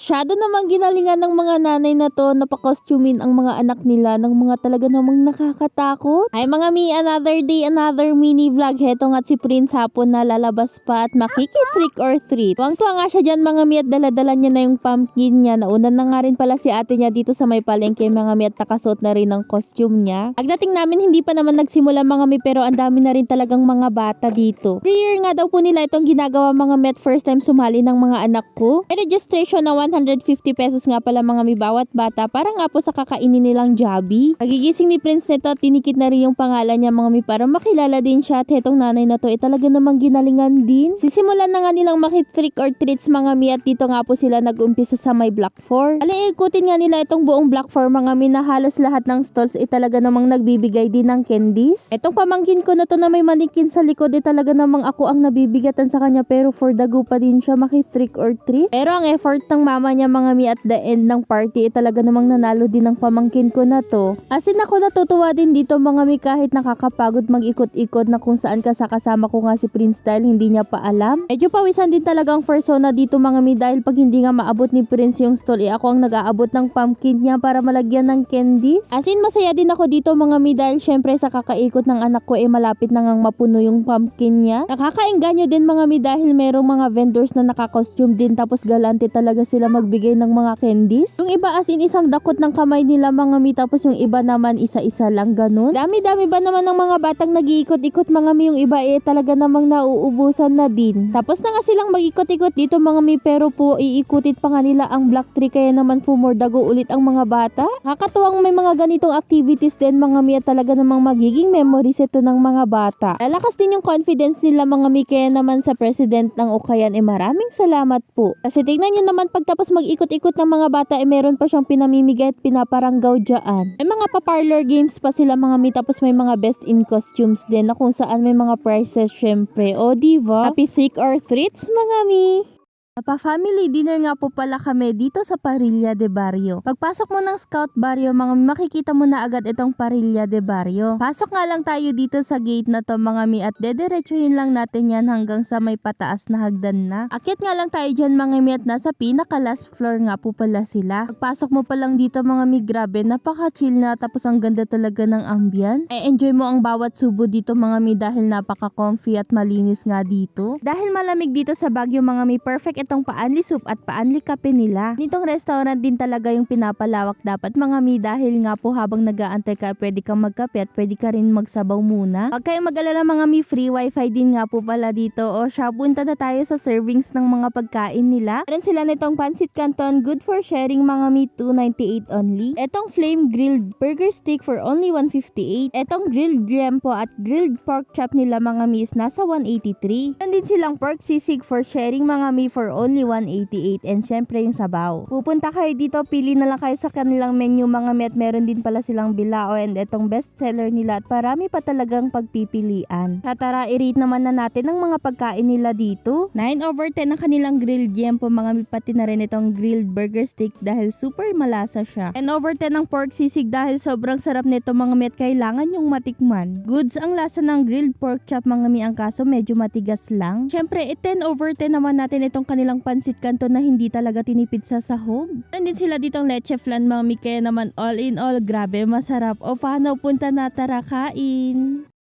Shadow namang ginalingan ng mga nanay na to na pakostumin ang mga anak nila ng mga talaga namang nakakatakot. Ay mga mi, another day, another mini vlog. Heto nga't si Prince hapon na lalabas pa at makikitrick or treat. Tuwang-tuwa nga siya dyan mga mi at daladala niya na yung pumpkin niya. Nauna na nga rin pala si ate niya dito sa may palengke mga mi at nakasuot na rin ng costume niya. Pagdating namin hindi pa naman nagsimula mga mi pero ang dami na rin talagang mga bata dito. Pre-year nga daw po nila itong ginagawa mga mi at first time sumali ng mga anak ko. May registration na 150 pesos nga pala mga mi bawat bata para nga po sa kakainin nilang Jabi. Pagigising ni Prince nito tinikit na rin yung pangalan niya mga mi para makilala din siya at hetong nanay na to ay talaga namang ginalingan din. Sisimulan na nga nilang makitrick or treats mga mi at dito nga po sila nag-umpisa sa may block 4. Alay ikutin nga nila itong buong block 4 mga mi na halos lahat ng stalls ay talaga namang nagbibigay din ng candies. Itong pamangkin ko na to na may manikin sa likod ay talaga namang ako ang nabibigatan sa kanya pero for the go pa din siya makitrick or treat. Pero ang effort ng mama niya mga mi at the end ng party ay talaga namang nanalo din ng pamangkin ko na to. As in ako natutuwa din dito mga mi kahit nakakapagod mag-ikot-ikot na kung saan ka sa kasama ko nga si Prince dahil hindi niya pa alam. Medyo pawisan din talaga ang persona dito mga mi dahil pag hindi nga maabot ni Prince yung stall eh ako ang nag-aabot ng pumpkin niya para malagyan ng candies. As in masaya din ako dito mga mi dahil syempre sa kakaikot ng anak ko eh malapit na ngang mapuno yung pumpkin niya. Nakakaengganyo din mga mi dahil merong mga vendors na naka-costume din tapos galante talaga sila magbigay ng mga candies. Yung iba as in isang dakot ng kamay nila mga mi tapos yung iba naman isa-isa lang ganun. Dami-dami ba naman ng mga batang nag-iikot-ikot mga mi yung iba eh talaga namang nauubusan na din. Tapos na nga silang mag-ikot-ikot dito mga mi pero po iikutit pa nga nila ang Black Tree kaya naman pumordago ulit ang mga bata. Kakatuwang may mga ganitong activities din mga mi talaga namang magiging memories ito ng mga bata. Lalakas din yung confidence nila mga mi kaya naman sa president ng Ukayan eh maraming salamat po. Kasi tignan nyo naman pagtapos mag-ikot-ikot ng mga bata eh meron pa siyang pinamimigay at pinaparanggaw dyan. May mga pa-parlor games pa sila mga mi tapos may mga best in costumes din na kung saan may mga prizes syempre. O diva? Happy trick or treats mga mi? Pa-family dinner nga po pala kami dito sa Parilla de Barrio. Pagpasok mo ng Scout Barrio, mga makikita mo na agad itong Parilla de Barrio. Pasok nga lang tayo dito sa gate na to mga mi at dederechuhin lang natin yan hanggang sa may pataas na hagdan na. Akit nga lang tayo dyan mga mi at nasa pinaka last floor nga po pala sila. Pagpasok mo pa lang dito mga mi, grabe, napaka-chill na tapos ang ganda talaga ng ambience. E enjoy mo ang bawat subo dito mga mi dahil napaka-comfy at malinis nga dito. Dahil malamig dito sa Baguio mga mi, perfect itong paanli soup at paanli kape nila. Nitong restaurant din talaga yung pinapalawak dapat mga mi dahil nga po habang nag-aantay ka pwede kang magkape at pwede ka rin magsabaw muna. Huwag kayong mag-alala mga mi, free wifi din nga po pala dito. O siya, punta na tayo sa servings ng mga pagkain nila. Meron sila nitong pancit canton, good for sharing mga mi, 298 only. Etong flame grilled burger steak for only 158. Etong grilled po at grilled pork chop nila mga mi is nasa 183. Meron din silang pork sisig for sharing mga mi for only 188 and syempre yung sabaw. Pupunta kayo dito, pili na lang kayo sa kanilang menu mga met. Meron din pala silang bilao and etong best seller nila at parami pa talagang pagpipilian. Kaya tara, i-rate naman na natin ang mga pagkain nila dito. 9 over 10 ang kanilang grilled yempo mga mi pati na rin itong grilled burger steak dahil super malasa siya. 10 over 10 ang pork sisig dahil sobrang sarap nito mga met kailangan yung matikman. Goods ang lasa ng grilled pork chop mga mi ang kaso medyo matigas lang. Syempre, eh, 10 over 10 naman natin itong kanilang pansit kanto na hindi talaga tinipid sa sahog. Meron din sila ditong leche flan mga mi kaya naman all in all grabe masarap. O paano punta na tara kain?